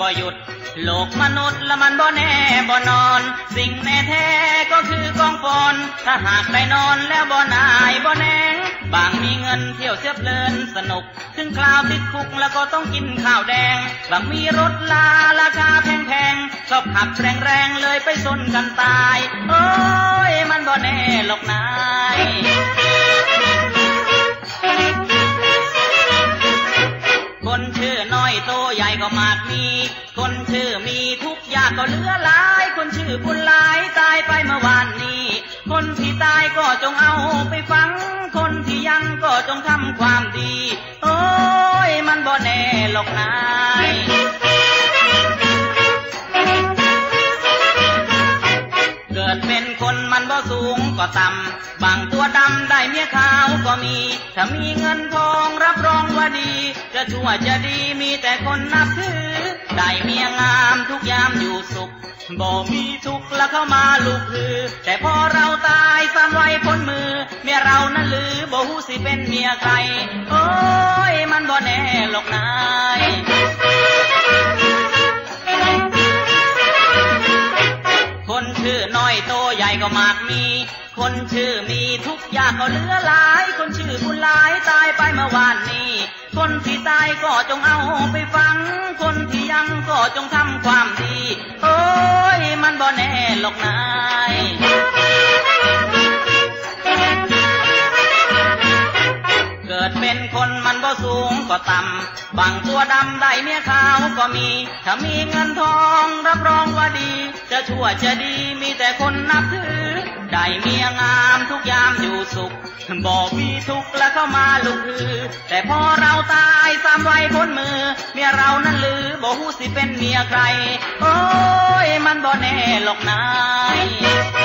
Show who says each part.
Speaker 1: บ่หยุด โลกมนุษย์ละมันบ่แน่บ่นอน สิ่งแน่แท้ก็คือกองฟอนถ้าหากได้นอนแล้วบ่นายบ่แนงบางมีเงินเที่ยวเสียเพลินสนุก ถึงคราวติดคุกแล้วก็ต้องกินข้าวแดง บางมีรถลาราคาแพงๆชอบขับแรงๆเลยไปชนกันตาย โอ้ยมันบ่แน่หรอกนาย่อน้อยโตใหญ่ก็มากมี คนชื่อมีทุกอย่างก็เหลือหลาย คนชื่อบุญหลายตายไปเมื่อวานนี้ คนที่ตายก็จงเอาไปฟัง คนที่ยังก็จงทำความดี โอ้ยมันบ่แน่หรอกนาย สูงก็ต่ำ บางตัวดำได้เมียขาวก็มี ถ้ามีเงินทองรับรองว่าดี จะชั่วจะดีมีแต่คนนับถือ ได้เมียงามทุกยามอยู่สุข บ่มีทุกข์แล้วเข้ามาลูกคือ แต่พอเราตายสามไว้พ้นมือ เมียเรานั้นลือบ่ฮู้สิเป็นเมียใคร โอ้ยมันบ่แน่หรอกนาย โตใหญ่ก็มากมี คนชื่อมีทุกอย่างก็เหลือหลาย คนชื่อบุญหลายตายไปเมื่อวานนี้ คนที่ตายก็จงเอาไปฟัง คนที่ยังก็จงทำความดี โอ้ยมันบ่แน่หรอกนา คนมันบ่สูงก็ต่ำบางตัวดำได้เมียขาวก็มี ถ้ามีเงินทองรับรองว่าดี จะชั่วจะดีมีแต่คนนับถือ ได้เมียงามทุกยามอยู่สุข บอกมีทุกข์แล้วเข้ามาลุกฮือ แต่พอเราตายสามไว้พ้นมือ เมียเรานั้นลือบอกฮู้สิเป็นเมียใคร โอ้ยมันบ่แน่หรอกนาย